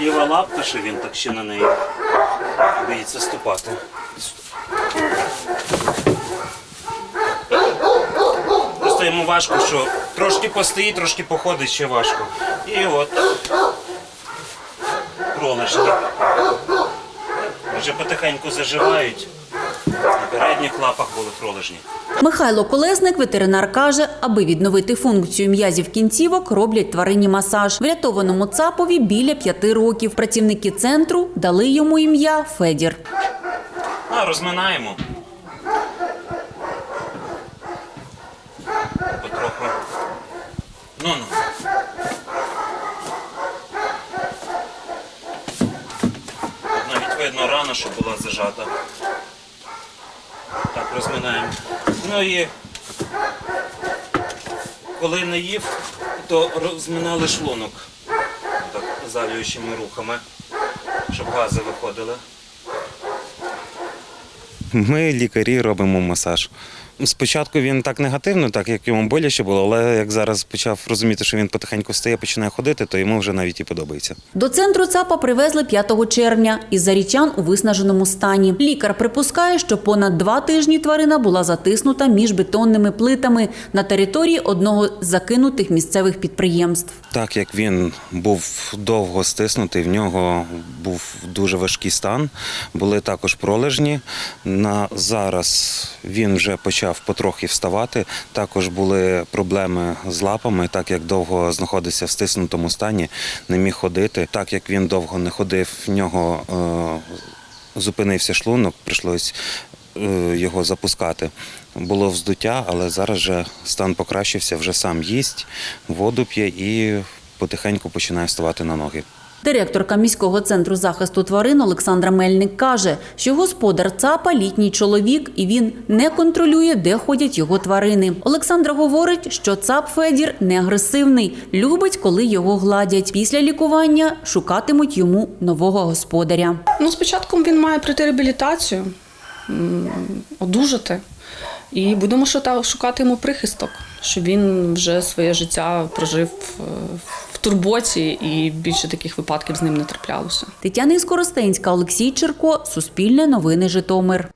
ліва лапка, що він так ще на неї боїться ступати. Просто йому важко, що трошки постоїть, трошки походить, ще важко. І от пролежні. Вже потихеньку заживають. На передніх лапах були пролежні. Михайло Колесник, ветеринар, каже, аби відновити функцію м'язів кінцівок, роблять тварині масаж. Врятованому цапові біля п'яти років. Працівники центру дали йому ім'я Федір. А, розминаємо. Потроху. Ну ну. Навіть видно рана, що була зажата. Розминаємо. Ну і коли не їв, то розминали шлунок так, залюючими рухами, щоб гази виходили. Ми, лікарі, робимо масаж. Спочатку він так негативно, так як йому боляче було, але як зараз почав розуміти, що він потихеньку встає, починає ходити, то йому вже навіть і подобається. До центру ЦАПа привезли 5 червня із зарічан у виснаженому стані. Лікар припускає, що понад два тижні тварина була затиснута між бетонними плитами на території одного з закинутих місцевих підприємств. Так як він був довго стиснутий, в нього був дуже важкий стан, були також пролежні. На зараз він вже почав потрохи вставати. Також були проблеми з лапами, так як довго знаходився в стиснутому стані, не міг ходити. Так як він довго не ходив, в нього е, зупинився шлунок, прийшлось е, його запускати. Було вздуття, але зараз вже стан покращився, вже сам їсть, воду п'є і потихеньку починає вставати на ноги. Директорка міського центру захисту тварин Олександра Мельник каже, що господар ЦАПа літній чоловік і він не контролює, де ходять його тварини. Олександра говорить, що ЦАП Федір не агресивний, любить, коли його гладять. Після лікування шукатимуть йому нового господаря. Ну, спочатку він має пройти реабілітацію, одужати. І будемо шукати йому прихисток, щоб він вже своє життя прожив е, турботі і більше таких випадків з ним не траплялося. Тетяна Іскоростенська, Олексій Черко, Суспільне новини Житомир.